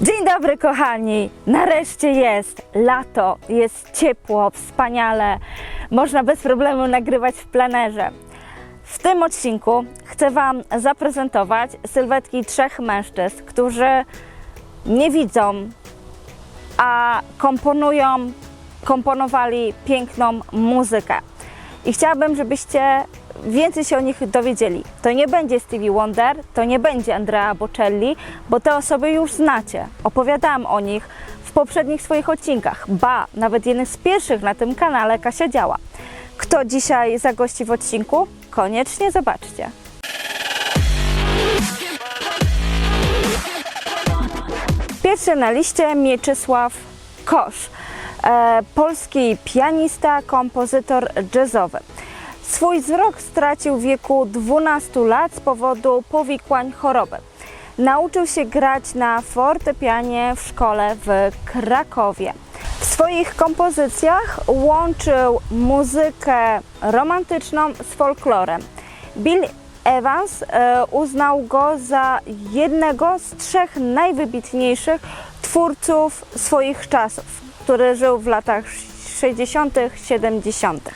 Dzień dobry, kochani! Nareszcie jest lato, jest ciepło, wspaniale. Można bez problemu nagrywać w plenerze. W tym odcinku chcę Wam zaprezentować sylwetki trzech mężczyzn, którzy nie widzą, a komponują, komponowali piękną muzykę. I chciałabym, żebyście więcej się o nich dowiedzieli. To nie będzie Stevie Wonder, to nie będzie Andrea Bocelli, bo te osoby już znacie. Opowiadałam o nich w poprzednich swoich odcinkach. Ba, nawet jednym z pierwszych na tym kanale Kasia Działa. Kto dzisiaj zagości w odcinku? Koniecznie zobaczcie. Pierwszy na liście Mieczysław Kosz, e, polski pianista, kompozytor jazzowy. Swój wzrok stracił w wieku 12 lat z powodu powikłań choroby. Nauczył się grać na fortepianie w szkole w Krakowie. W swoich kompozycjach łączył muzykę romantyczną z folklorem. Bill Evans e, uznał go za jednego z trzech najwybitniejszych twórców swoich czasów, który żył w latach 60., 70.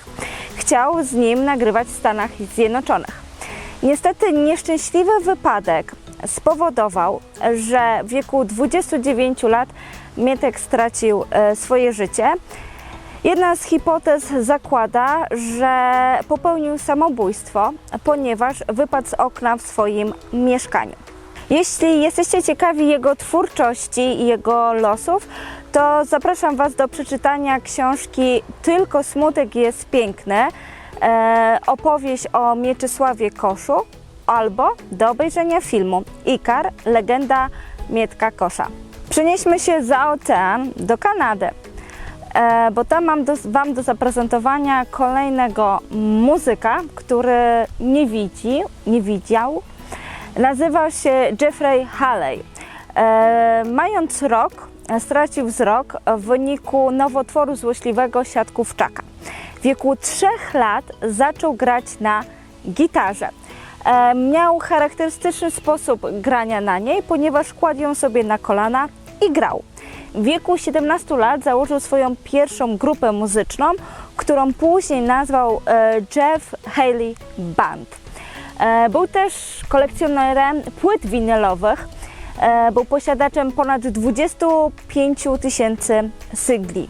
Chciał z nim nagrywać w Stanach Zjednoczonych. Niestety nieszczęśliwy wypadek spowodował, że w wieku 29 lat Mietek stracił e, swoje życie. Jedna z hipotez zakłada, że popełnił samobójstwo, ponieważ wypadł z okna w swoim mieszkaniu. Jeśli jesteście ciekawi jego twórczości i jego losów, to zapraszam Was do przeczytania książki Tylko smutek jest piękny, e, opowieść o Mieczysławie Koszu, albo do obejrzenia filmu Ikar, legenda Mietka Kosza. Przenieśmy się za ocean do Kanady, e, bo tam mam do, Wam do zaprezentowania kolejnego muzyka, który nie widzi, nie widział. Nazywa się Jeffrey Halley. E, mając rok, stracił wzrok w wyniku nowotworu złośliwego siatkówczaka. W wieku trzech lat zaczął grać na gitarze. E, miał charakterystyczny sposób grania na niej, ponieważ kładł ją sobie na kolana i grał. W wieku 17 lat założył swoją pierwszą grupę muzyczną, którą później nazwał e, Jeff Haley Band. E, Był też kolekcjonerem płyt winylowych. E, Był posiadaczem ponad 25 tysięcy singli.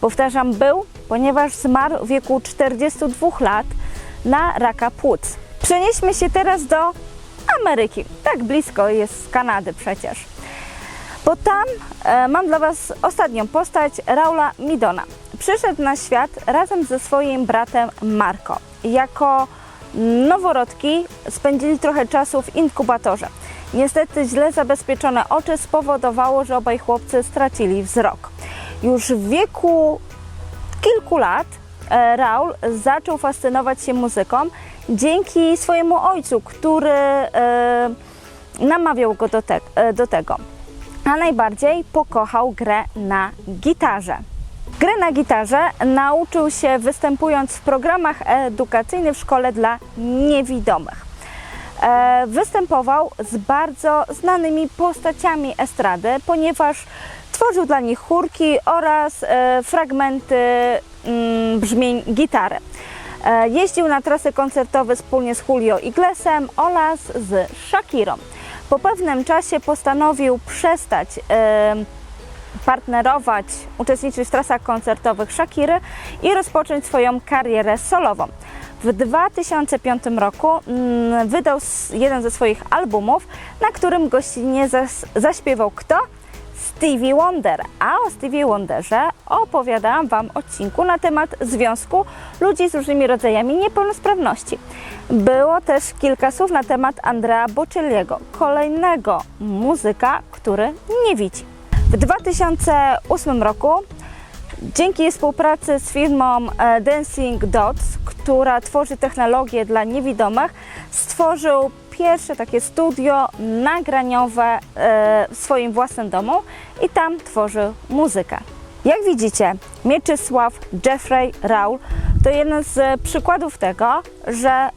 Powtarzam, był, ponieważ zmarł w wieku 42 lat na raka płuc. Przenieśmy się teraz do Ameryki. Tak blisko jest z Kanady przecież. Bo tam e, mam dla Was ostatnią postać Raula Midona. Przyszedł na świat razem ze swoim bratem Marco. Jako noworodki spędzili trochę czasu w inkubatorze. Niestety źle zabezpieczone oczy spowodowało, że obaj chłopcy stracili wzrok. Już w wieku kilku lat e, Raul zaczął fascynować się muzyką dzięki swojemu ojcu, który e, namawiał go do, te, e, do tego. A najbardziej pokochał grę na gitarze. Grę na gitarze nauczył się występując w programach edukacyjnych w szkole dla niewidomych. E, Występował z bardzo znanymi postaciami estrady, ponieważ tworzył dla nich chórki oraz e, fragmenty mm, brzmień gitary. E, Jeździł na trasy koncertowe wspólnie z Julio Iglesem oraz z Shakirą. Po pewnym czasie postanowił przestać partnerować, uczestniczyć w trasach koncertowych Shakiry i rozpocząć swoją karierę solową. W 2005 roku mm, wydał jeden ze swoich albumów, na którym gościnnie zaśpiewał kto? Stevie Wonder. A o Stevie Wonderze opowiadałam Wam odcinku na temat związku ludzi z różnymi rodzajami niepełnosprawności. Było też kilka słów na temat Andrea Bocelliego, kolejnego muzyka, który nie widzi. W 2008 roku Dzięki współpracy z firmą e, Dancing Dots, która tworzy technologie dla niewidomych, stworzył pierwsze takie studio nagraniowe e, w swoim własnym domu i tam tworzył muzykę. Jak widzicie, Mieczysław Jeffrey Raul to jeden z przykładów tego, że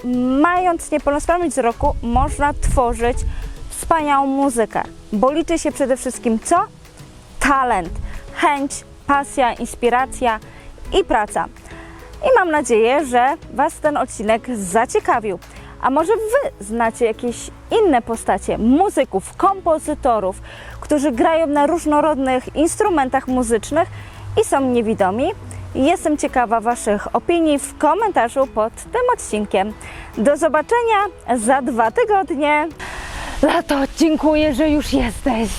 mając niepełnosprawność wzroku można tworzyć wspaniałą muzykę, bo liczy się przede wszystkim co? Talent, chęć, pasja, inspiracja i praca. I mam nadzieję, że Was ten odcinek zaciekawił. A może Wy znacie jakieś inne postacie muzyków, kompozytorów, którzy grają na różnorodnych instrumentach muzycznych i są niewidomi? Jestem ciekawa Waszych opinii w komentarzu pod tym odcinkiem. Do zobaczenia za dwa tygodnie. Lato, dziękuję, że już jesteś.